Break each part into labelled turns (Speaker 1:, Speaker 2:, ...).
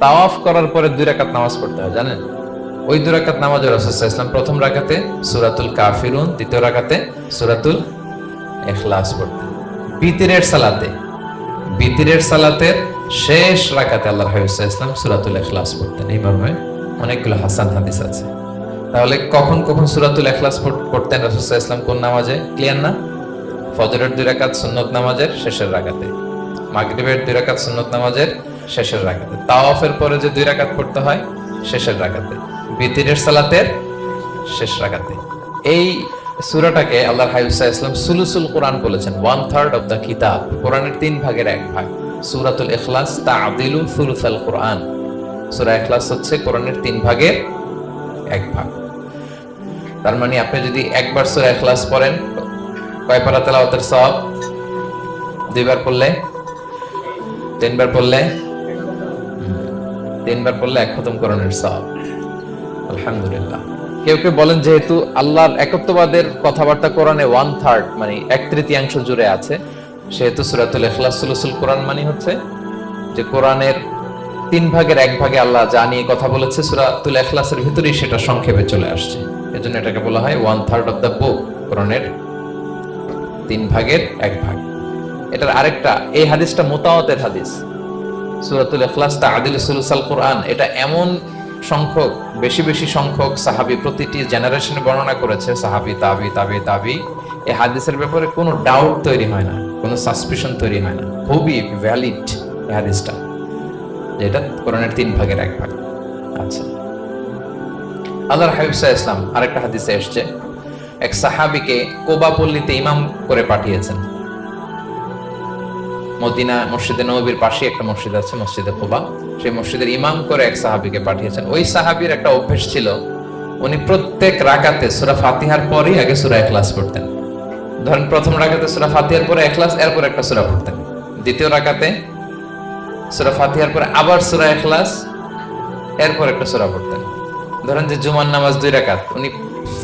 Speaker 1: তাওয়াফ করার পরে দুই রাকাত নামাজ পড়তে হয়, জানেন? ওই দুই রাকাত নামাজ রাসূলুল্লাহ ইসলাম প্রথম রাকাতে সূরাতুল কাফিরুন, দ্বিতীয় রাকাতে সূরাতুল ইখলাস পড়তেন। বিতিরের সালাতে, বিতিরের সালাতের শেষ রাকাতে আল্লাহ হাবিব ইসলাম সূরাতুল ইখলাস পড়তেন। এই মর্মে অনেকগুলো হাসান হাদিস আছে। তাহলে কখন কখন সূরাতুল ইখলাস পড়- পড়তেন রাসূলুল্লাহ ইসলাম কোন নামাজে? ক্লিয়ার না? ফজরের দুই রাকাত সুন্নত নামাজের শেষের রাকাতে। মাগরিবের দুই রাকাত সুন্নত নামাজের শেষের রাকাতে। তাওয়াফের পরে যে দুই রাকাত পড়তে হয়, শেষের রাকাতে। বিতিরের সালাতের শেষ রাকাতে। এই সুরাটাকে আল্লাহ হাইসা ইসলাম সুলুসুল কোরআন বলেছেন, ওয়ান থার্ড অফ দ্য কিতাব। কোরআনের তিন ভাগের এক ভাগ। সূরাতুল ইখলাস তাআদিলু সুলুসাল কোরআন। সুরা এখলাস হচ্ছে কোরআনের তিন ভাগের এক ভাগ। তার মানে আপনি যদি একবার সুরা এখলাস পড়েন, কয় পারা তেলাওয়াতের সওয়াব? দুইবার পড়লে? তিনবার পড়লে? তিনবার পড়লে এক খতম করণের সওয়াব। আলহামদুলিল্লাহ। কেউ কেউ বলেন যেহেতু আল্লাহর একত্ববাদের কথাবার্তা কোরআনে ওয়ান থার্ড মানে এক তৃতীয়াংশ জুড়ে আছে, সেহেতু সুরাতুল ইখলাস সুলুসুল কোরআন মানে হচ্ছে যে কোরআনের তিন ভাগের এক ভাগে আল্লাহ যা নিয়ে কথা বলেছে সুরাতুল ইখলাসের ভিতরেই সেটা সংক্ষেপে চলে আসছে। এজন্য এটাকে বলা হয় one third of the book কোরআনের তিন ভাগের এক ভাগ। এটার আরেকটা, এই হাদিসটা মোতাওয়াতের হাদিস। সুরাতুল ইখলাস তাআদিল সুলুসাল কোরআন, এটা এমন সংখ্যক, বেশি বেশি সংখ্যক সাহাবী প্রতিটি জেনারেশনে বর্ণনা করেছে, সাহাবী, তাবি তাবি তাবি। এই হাদিসের ব্যাপারে কোনো ডাউট তৈরি হয় না, কোনো সাসপিশন তৈরি হয় না, খুবই ভ্যালিড এই হাদিসটা যেটা কোরআনের তিন ভাগের এক ভাগ। আচ্ছা। আল্লাহর হাবিব সাহা ইসলাম আরেকটা হাদিসে এসছে, এক সাহাবিকে কোবা পল্লীতে ইমাম করে পাঠিয়েছেন। মদিনা মসজিদে নবীর পাশে একটা মসজিদ আছে, মসজিদে কোবা সেই মসজিদের ইমাম করে এক সাহাবিকে পাঠিয়েছেন। ওই সাহাবীর একটা অভ্যেস ছিল, উনি প্রত্যেক রাকাতে সূরা ফাতিহার পরেই আগে সুরা ইখলাস পড়তেন। ধরেন প্রথম রাকাতে সূরা ফাতিহার পরে ইখলাস, এরপর একটা সূরা পড়তেন। দ্বিতীয় রাকাতে সূরা ফাতিহার পরে আবার সূরা ইখলাস, এরপর একটা সূরা পড়তেন। ধরেন যে জুমার নামাজ দুই রাকাত, উনি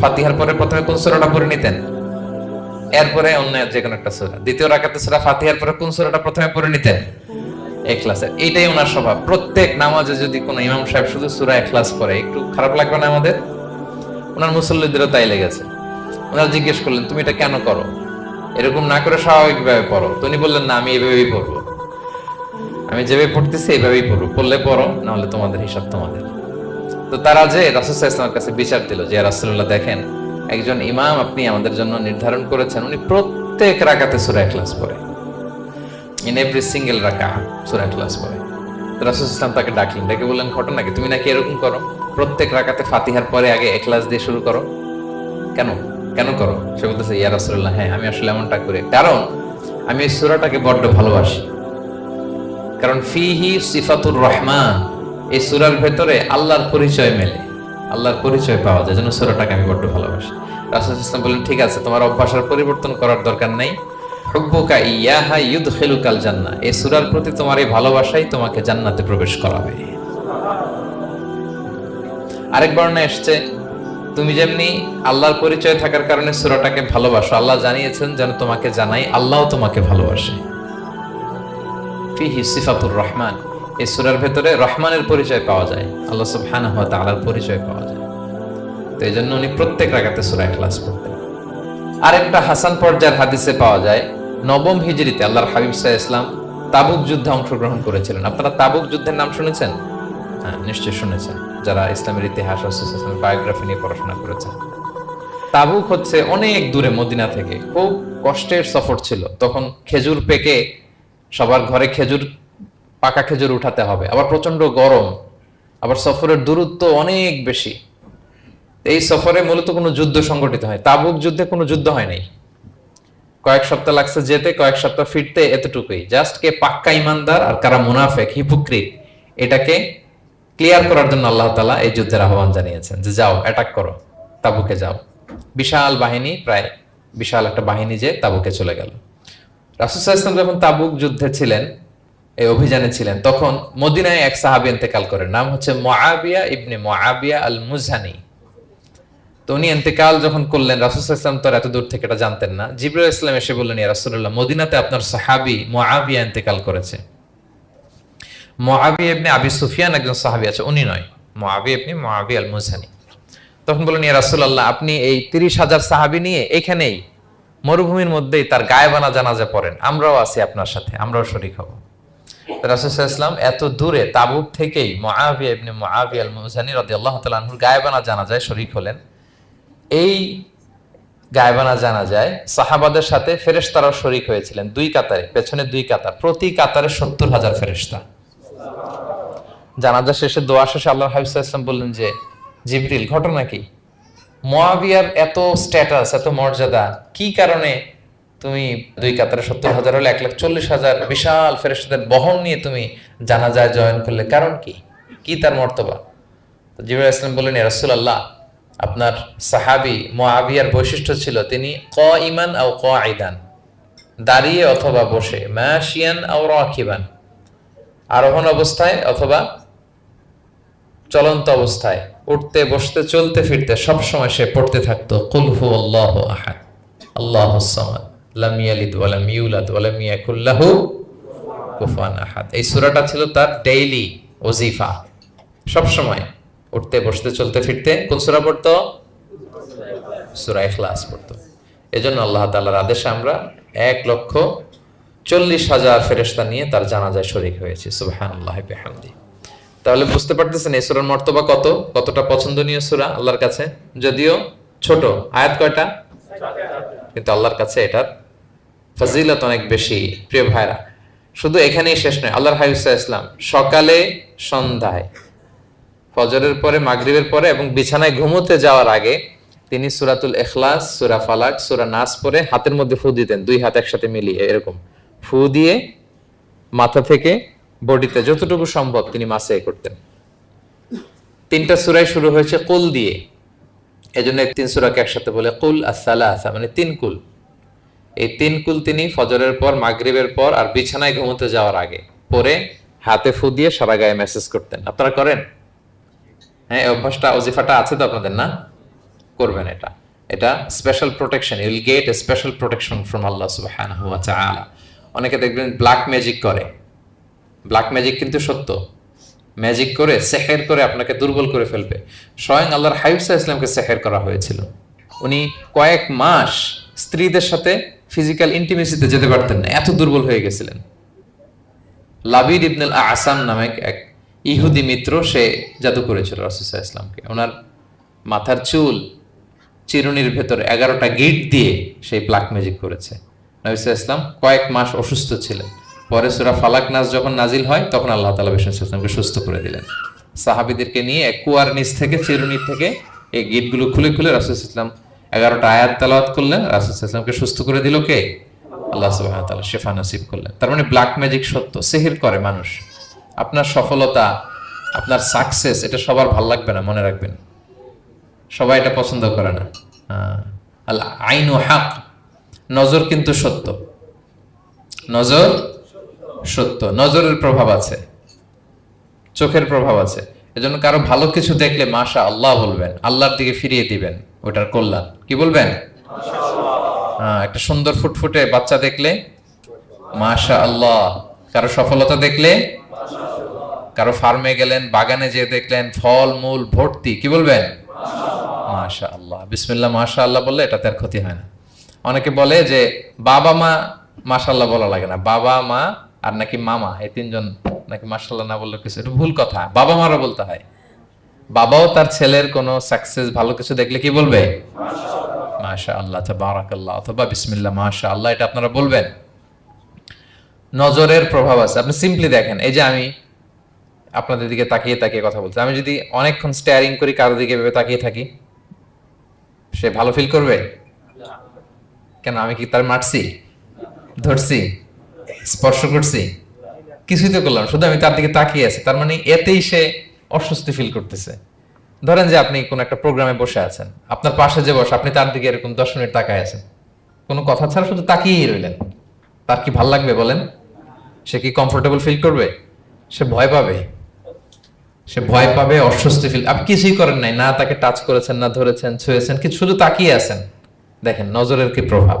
Speaker 1: ফাতিহার পরে প্রথমে কোন সূরাটা পড়ে নিতেন? এরপরে অন্য যে কোনো একটা সূরা। দ্বিতীয় রাকাতে সূরা ফাতিহার পরে কোন সূরাটা প্রথমে পড়ে নিতেন? এখলাসের এইটাই ওনার স্বভাব। প্রত্যেক নামাজে যদি কোনো ইমাম সাহেব শুধু সূরা এখলাস পড়ে, একটু খারাপ লাগবে না আমাদের? ওনার মুসল্লিদেরও তাই লেগেছে। ওনারা জিজ্ঞেস করলেন, তুমি এটা কেন করো? এরকম না করে স্বাভাবিকভাবে পড়ো। তো উনি বললেন, না, আমি এইভাবেই পড়ব। আমি যেভাবে পড়তেছি এইভাবেই পড়ব। পড়লে পড়ো, নাহলে তোমাদের হিসাব তোমাদের। তো তারা যে রাসুল ইসলামের কাছে বিচার দিল যে রাসুল্লাহ দেখেন একজন ইমাম আপনি আমাদের জন্য নির্ধারণ করেছেন, উনি প্রত্যেক রাকাতে সুরা ক্লাস পড়ে। ইন এভরি সিঙ্গেল রাকা সুরা ক্লাস পড়ে। রাসুল ইসলাম তাকে ডাকলেন, ডেকে বললেন, ঘটনা কি? তুমি নাকি এরকম করো? প্রত্যেক রাকাতে ফাতিহার পরে আগে এক্লাস দিয়ে শুরু করো? কেন? কেন করো? সে বলতেছে, ইয়া রাসুল্লাহ হ্যাঁ আমি আসলে এমনটা করি। কারণ আমি এই সুরাটাকে বড্ড ভালোবাসি। কারণ ফিহি সিফাতুর রহমান, এই সুরার ভেতরে আল্লাহর পরিচয় মেলে। আল্লাহর পরিচয় পাওয়া যায়, যেন সুরাটাকে আমি বড্ড ভালোবাসি। রাসুল ইসলাম বললেন, ঠিক আছে, তোমার অভ্যাসের পরিবর্তন করার দরকার নেই। ইয়াহা ইউদখিলুকাল জান্নাহ। এই সুরার প্রতি তোমার এই ভালোবাসাই তোমাকে জান্নাতে প্রবেশ করাবে। আরেক বর্ণে এসছে, তুমি যেমনি আল্লাহর পরিচয় থাকার কারণে সুরাটাকে ভালোবাসো, আল্লাহ জানিয়েছেন যেন তোমাকে জানাই, আল্লাহও তোমাকে ভালোবাসে। ফিহি সিফাতুর রহমান। এই সুরার ভেতরে রহমানের পরিচয় পাওয়া যায়, আল্লাহ সুবহানাহু ওয়া তাআলার পরিচয় পাওয়া যায়। তো এই জন্য উনি প্রত্যেক রাকাতে সূরা ইখলাস পড়তেন। আরেকটা হাসান পর্যায়ের হাদিসে পাওয়া যায়, নবম হিজরিতে আল্লাহর হাবিব আলাইহি ইসলাম তাবুক যুদ্ধে অংশগ্রহণ করেছিলেন। আপনারা তাবুক যুদ্ধের নাম শুনেছেন? হ্যাঁ নিশ্চয়ই শুনেছেন। যারা ইসলামের ইতিহাস ইসলামের বায়োগ্রাফি নিয়ে পড়াশোনা করেছেন। তাবুক হচ্ছে অনেক দূরে মদিনা থেকে, খুব কষ্টের সফর ছিল। তখন খেজুর পেকে সবার ঘরে খেজুর পাকা খেজুর উঠাতে হবে। আবার প্রচণ্ড গরম, আবার সফরের দূরত্ব অনেক বেশি। এই সফরে মূলত কোনো যুদ্ধ সংগঠিত হয়। তাবুক যুদ্ধে কোনো যুদ্ধ হয় নাই। কয়েক সপ্তাহ লাগছে যেতে, কয়েক সপ্তাহ ফিরতে, এতটুকুই। জাস্ট কে পাক্কা ইমানদার আর কারা মুনাফেক হিপুক্রিট এটাকে ক্লিয়ার করার জন্য আল্লাহ তালা এই যুদ্ধের আহ্বান জানিয়েছেন যে যাও অ্যাটাক করো, তাবুকে যাও। বিশাল বাহিনী, প্রায় বিশাল একটা বাহিনী যে তাবুকে চলে গেল। রাসুসাহ ইসলাম যখন তাবুক যুদ্ধে ছিলেন এই অভিযানে ছিলেন। তখন মদিনায় এক সাহাবি ইন্তেকাল করেন। নাম হচ্ছে মোয়াবিয়া ইবনে মোয়াবিয়া আল মুজানি তো উনি এন্তেকাল যখন করলেন, রাসুল ইসলাম তো এত দূর থেকে এটা জানতেন না। জিবরুল ইসলাম এসে বললেন রাসূলুল্লাহ, মদিনাতে আপনার সাহাবি মোয়াবিয়া ইন্তেকাল করেছে। মহাবি এমনি আবি সুফিয়ান একজন সাহাবি আছে, উনি নয়। মহাবি এমনি মহাবি আল মুজানি তখন বললেন, ইয়া রাসূলুল্লাহ, আপনি এই তিরিশ হাজার সাহাবি নিয়ে এখানেই মরুভূমির মধ্যেই তার গায়েবানা জানাজা পড়েন। আমরাও আছি আপনার সাথে, আমরাও শরিক হব। রাসুসাহ ইসলাম এত দূরে তাবুক থেকেই মহাবিয়া ইবনে মহাবিয়া আল মুজানি রাদিয়াল্লাহু তাআলা আনহুর গায়েবানা জানাজায় শরিক হলেন। এই গায়েবানা জানা যায়, সাহাবাদের সাথে ফেরেশতারাও শরিক হয়েছিলেন, দুই কাতারে, পেছনে দুই কাতার, প্রতি কাতারে সত্তর হাজার ফেরেশতা। জানাজা শেষে, দোয়া শেষে আল্লাহ হাবিব ইসলাম বললেন যে, জিবরিল, ঘটনা কি? মোয়াবিয়ার এত স্ট্যাটাস এত মর্যাদা, কি কারণে তুমি দুই কাতারে সত্তর হাজার হলে এক লাখ চল্লিশ হাজার বিশাল ফেরেশতাদের বহন নিয়ে তুমি জানাজায় জয়েন করলে। কারণ কি? কি তার মর্তবা? তো জিবরাইল ইসলাম বললেন রাসুল আল্লাহ আপনার সাহাবি মোয়াবিয়ার বৈশিষ্ট্য ছিল তিনি ক ইমান আও ক আইদান দাঁড়িয়ে অথবা বসে ম্যাশিয়ান আও রাকিবান, আরোহণ অবস্থায় অথবা চলন্ত অবস্থায়, উঠতে, বসতে, চলতে, ফিরতে সব সময় সে পড়তে থাকতো। কুল আল্লাহ আল্লাহু আহাদ, আল্লাহু সামাদ। লাম ইয়ালিদ ওয়া লাম ইউলাদ ওয়া লাম ইয়াকুল লাহু কুফুয়ান আহাদ। এই সূরাটা ছিল তার ডেইলি ওজিফা। সব সময় উঠতে, বসতে, চলতে, ফিরতে কোন সূরা পড়তো? সূরা ইখলাস পড়তো। এজন্য আল্লাহ তাআলার আদেশে আমরা এক লক্ষ চল্লিশ হাজার ফেরেশতা নিয়ে তার জানাজায় শরিক হয়েছে। সুবহানাল্লাহি বিহামদি। তাহলে বুঝতে পারতেছেন এই সূরার মর্তবা কত? কতটা পছন্দনীয় সূরা আল্লাহর কাছে? যদিও ছোট। আয়াত কয়টা? কিন্তু আল্লাহর কাছে এটার ফজিলত অনেক বেশি, প্রিয় ভাইরা। শুধু এখানেই শেষ নয়, আল্লাহর হাবিবসা ইসলাম সকালে, সন্ধ্যায়, ফজরের পরে, মাগরিবের পরে এবং বিছানায় ঘুমোতে যাওয়ার আগে তিনি সুরাতুল এখলাস সুরা ফালাক, সুরা নাস পরে হাতের মধ্যে ফু দিতেন, দুই হাত একসাথে মিলিয়ে এরকম। ফু দিয়ে মাথা থেকে বডিতে যতটুকু সম্ভব তিনি মাসে করতেন। তিনটা সুরাই শুরু হয়েছে কুল দিয়ে। এজন্য তিন সুরাকে একসাথে বলে কুল আসালা আসা মানে তিন কুল। এই তিন কুল তিনি ফজরের পর, মাগরিবের পর আর বিছানায় ঘুমোতে যাওয়ার আগে পরে হাতে ফু দিয়ে সারা গায়ে মেসেজ করতেন। আপনারা করেন? হ্যাঁ অভ্যাসটা, অজিফাটা আছে তো আপনাদের, না? করবেন এটা। এটা special protection you'll get a special protection from Allah Taala অনেকে দেখবেন ব্ল্যাক ম্যাজিক করে। ব্ল্যাক ম্যাজিক কিন্তু সত্য। ম্যাজিক করে সেহের করে আপনাকে দুর্বল করে ফেলবে। স্বয়ং আল্লাহর হাইফসা ইসলামকে সেহের করা হয়েছিল। উনি কয়েক মাস স্ত্রীদের সাথে ফিজিক্যাল ইন্টিমেসিতে যেতে পারতেন না, এত দুর্বল হয়ে গেছিলেন। লাবিদ ইবনুল আসাম নামে এক ইহুদি মিত্র, সে জাদু করেছিল রসুসা ইসলামকে ওনার মাথার চুল চিরুনির ভেতর এগারোটা গিট দিয়ে সেই ব্ল্যাক ম্যাজিক করেছে। নবিসা ইসলাম কয়েক মাস অসুস্থ ছিলেন। পরে সুরা ফালাক নাচ যখন নাজিল হয়, তখন আল্লাহ তালা বিষ্ণু ইসলামকে সুস্থ করে দিলেন। সাহাবিদেরকে নিয়ে কুয়ার নিচ থেকে চিরুনি থেকে এই গিটগুলো খুলে খুলে রাসুল ইসলাম এগারোটা আয়াত তালাওয়াত করলেন, রাসুল সুস্থ করে দিল কে? আল্লাহ শেফা নসিব করলেন। তার মানে ব্ল্যাক ম্যাজিক সত্য, সেহির করে মানুষ। আপনার সফলতা, আপনার সাকসেস এটা সবার ভালো লাগবে না, মনে রাখবেন। সবাই এটা পছন্দ করে না। হ্যাঁ। আল আইন ও হাক, নজর কিন্তু সত্য। নজর সত্য। নজরের প্রভাব আছে। চোখের প্রভাব আছে। এজন্য কারও ভালো কিছু দেখলে মাশা আল্লাহ বলবেন, আল্লাহর দিকে ফিরিয়ে দিবেন। ওটার কল্যাণ কি বলবেন? হ্যাঁ, একটা সুন্দর ফুটফুটে বাচ্চা দেখলে মাশা আল্লাহ কারও সফলতা দেখলে কারও ফার্মে গেলেন বাগানে যেয়ে দেখলেন ফল মূল ভর্তি কি বলবেন? মাশা আল্লাহ বিসমিল্লাহ মাশা আল্লাহ বললে এটাতে আর ক্ষতি হয় না। অনেকে বলে যে বাবা মা মাশাল্লাহ বলা লাগে না। বাবা মা আর নাকি মামা এই তিনজন নাকি মাশাল্লাহ না বললে কিছু এটা ভুল কথা। বাবা মারা বলতে হয়। বাবাও তার ছেলের কোনো সাকসেস ভালো কিছু দেখলে কি বলবে? মাশা আল্লাহ বারাকাল্লাহ অথবা বিসমিল্লাহ মাশা আল্লাহ এটা আপনারা বলবেন। নজরের প্রভাব আছে। আপনি সিম্পলি দেখেন, এই যে আমি আপনাদের দিকে তাকিয়ে তাকিয়ে কথা বলছি। আমি যদি অনেকক্ষণ স্টেয়ারিং করি, কারও দিকে ভেবে তাকিয়ে থাকি, সে ভালো ফিল করবে? কেন, আমি কি তার মারছি? ধরছি? স্পর্শ করছি? কিছুই তো করলাম শুধু আমি তার দিকে তাকিয়ে আছি। তার মানে এতেই সে অস্বস্তি ফিল করতেছে। ধরেন যে আপনি কোন একটা প্রোগ্রামে বসে আছেন, আপনার পাশে যে বসে, আপনি তার দিকে এরকম দশ মিনিট তাকায় আছেন। কোনো কথা ছাড়া শুধু তাকিয়েই রইলেন। তার কি ভালো লাগবে বলেন? সে কি কমফোর্টেবল ফিল করবে? সে ভয় পাবে। সে ভয় পাবে, অস্বস্তি ফিল আপনি কিছুই করেন নাই। না তাকে টাচ করেছেন, না ধরেছেন, ছুঁয়েছেন, কি শুধু তাকিয়ে আছেন? দেখেন, নজরের কি প্রভাব?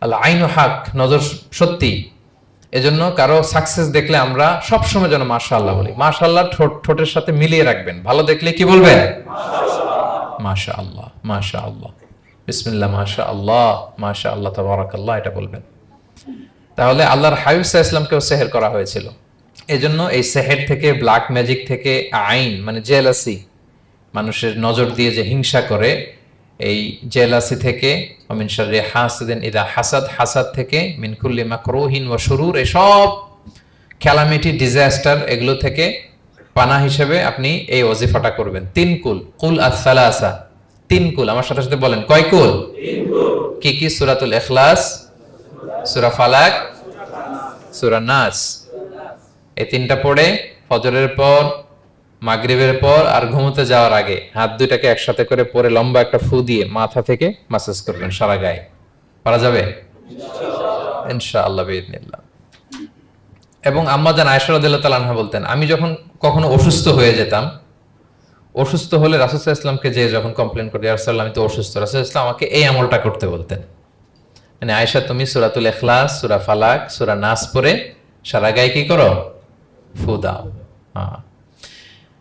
Speaker 1: আল্লাহ আইন হাক, নজর সত্যি। এজন্য কারও সাকসেস দেখলে আমরা সবসময় যেন মাশাআল্লাহ বলি। মাশাআল্লাহ ঠোঁট ঠোঁটের সাথে মিলিয়ে রাখবেন। ভালো দেখলে কি বলবেন? মাশা আল্লাহ মাশা আল্লাহ বিসমিল্লাহ মাশা আল্লাহ মাশা আল্লাহ তাবারাকাল্লাহ এটা বলবেন। তাহলে আল্লাহর হাবিব সাল্লাল্লাহু ইসলামকেও সেহের করা হয়েছিল। এজন্য এই সেহের থেকে ব্ল্যাক ম্যাজিক থেকে আইন মানে জেলাসি মানুষের নজর দিয়ে যে হিংসা করে এই জেলাসি থেকে অমিন শররে হাসদিন ইদা হাসাদ হাসাদ থেকে মিনকুল্লি মাকরুহিন ও শুরুর এসব ক্যালামিটি, ডিজাস্টার এগুলো থেকে পানা হিসেবে আপনি এই ওজিফাটা করবেন। তিন কুল কুল আসালাসা তিন কুল, আমার সাথে সাথে বলেন, কয় কুল? কি কি? সুরাতুল এখলাস সুরা ফালাক, সুরা নাস। এই তিনটা পড়ে, ফজরের পর মাগরিবের পর আর ঘুমোতে যাওয়ার আগে হাত দুইটাকে একসাথে করে পরে লম্বা একটা ফু দিয়ে মাথা থেকে মাসাজ করবেন সারা গায়ে। পারা যাবে? ইনশাআল্লাহ। বিদিনিল্লাহ এবং আম্মাজান আয়েশা রাদিয়াল্লাহু তাআলা আনহা বলতেন আমি যখন কখনো অসুস্থ হয়ে যেতাম অসুস্থ হলে রাসূল সাল্লাল্লাহু আলাইহি ইসলামকে যে যখন কমপ্লেন করি রাসূল আমি তো অসুস্থ। রাসূল ইসলাম আমাকে এই আমলটা করতে বলতেন। মানে আয়েশা তুমি সূরাতুল ইখলাস সূরা ফালাক সূরা নাস পড়ে সারা গায়ে কি করো? ফু দাও। হ্যাঁ।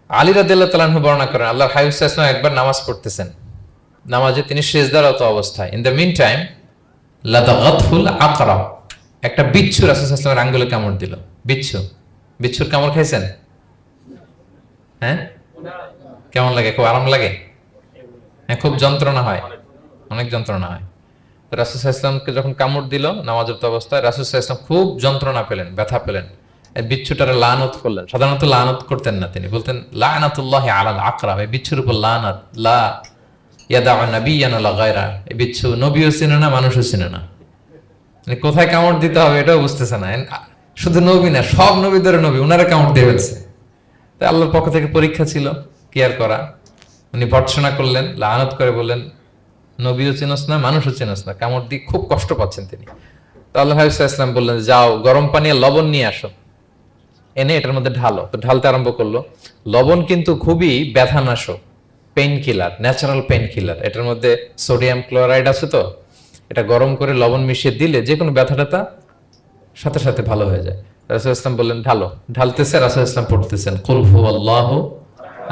Speaker 1: আলী তাআলা বর্ণনা করেন, আল্লাহর হাবিব সাল্লাল্লাহু একবার নামাজ পড়তেছেন। নামাজে তিনি সেজদারত অবস্থায়। ইন দ্য মিন টাইম লাদাগাতহুল আকরাব একটা বিচ্ছু রাসূল আলাইহি আঙ্গুলে কামড় দিল। বিচ্ছু। বিচ্ছুর কামড় খাইছেন? হ্যাঁ? কেমন লাগে? খুব আরাম লাগে? হ্যাঁ খুব যন্ত্রণা হয়। অনেক যন্ত্রণা হয়। রাসুল ইসলামকে যখন কামড় দিল নামাজের অবস্থায়, রাসুল ইসলাম খুব যন্ত্রণা পেলেন, ব্যথা পেলেন। বিচ্ছুটারে লানত করলেন। সাধারণত লানত করতেন না তিনি। বলতেন, লানাতুল্লাহ আলাল আকরাম এই বিচ্ছুর উপর লানাত। লা ইয়াদা নবিয়ান গায়রা এই বিচ্ছু নবীও চিনে না, মানুষও চিনে না। মানে কোথায় কামড় দিতে হবে এটাও বুঝতেছে না। শুধু নবী না, সব নবীদের নবী ওনারা কামড় দিয়ে ফেলছে। তাই আল্লাহর পক্ষ থেকে পরীক্ষা ছিল কেয়ার করা? উনি ভর্ৎসনা করলেন, লানত করে বললেন, নবীও চেনস না, মানুষও চেনস না, কামড় দিয়ে খুব কষ্ট পাচ্ছেন তিনি। তো আল্লাহ ইসলাম বললেন, যাও, গরম পানি লবণ নিয়ে আসো। এনে এটার মধ্যে ঢালো। তো ঢালতে আরম্ভ করল। লবণ কিন্তু খুবই ব্যথানাশক pain killer natural pain killer এটার মধ্যে সোডিয়াম ক্লোরাইড আছে তো? এটা গরম করে লবণ মিশিয়ে দিলে যে কোনো ব্যথাটা সাথে সাথে ভালো হয়ে যায়। রাসুল ইসলাম বললেন, ঢালো। ঢালতেছে রাসুল ইসলাম পড়তেছেন, কুল হু আল্লাহ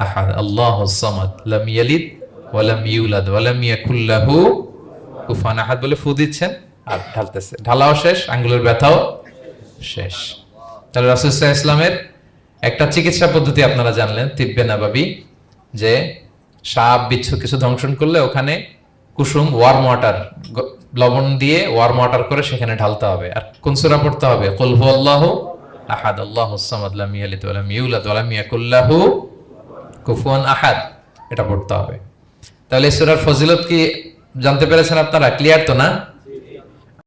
Speaker 1: আহাদ, আল্লাহ সামাদ, লাম ইয়ালিদ ওয়ালাম ইউলাদ ওয়ালাম ইয়াকুল লাহু কুফুয়ান আহাদ। বলে ফু দিচ্ছেন আর ঢালতেছে। ঢালাও শেষ, আঙ্গুলের ব্যথাও শেষ। তাহলে রাসুল ইসলামের একটা চিকিৎসা পদ্ধতি আপনারা জানলেন তিব্বে নাবাবি, যে সাপ, বিচ্ছু কিছু ধ্বংসন করলে ওখানে কুসুম ওয়ার্ম ওয়াটার লবণ দিয়ে ওয়ার্ম ওয়াটার করে সেখানে ঢালতে হবে। আর কোন সূরা পড়তে হবে? কুল হু আল্লাহ আহাদ, আল্লাহ সামাদ, লাম ইয়ালিদ ওয়া লাম ইউলাদ ওয়া লাম কুফুয়ান আহাদ। এটা পড়তে হবে। তাহলে সূরার ফজিলত কি জানতে পেরেছেন আপনারা? ক্লিয়ার তো না?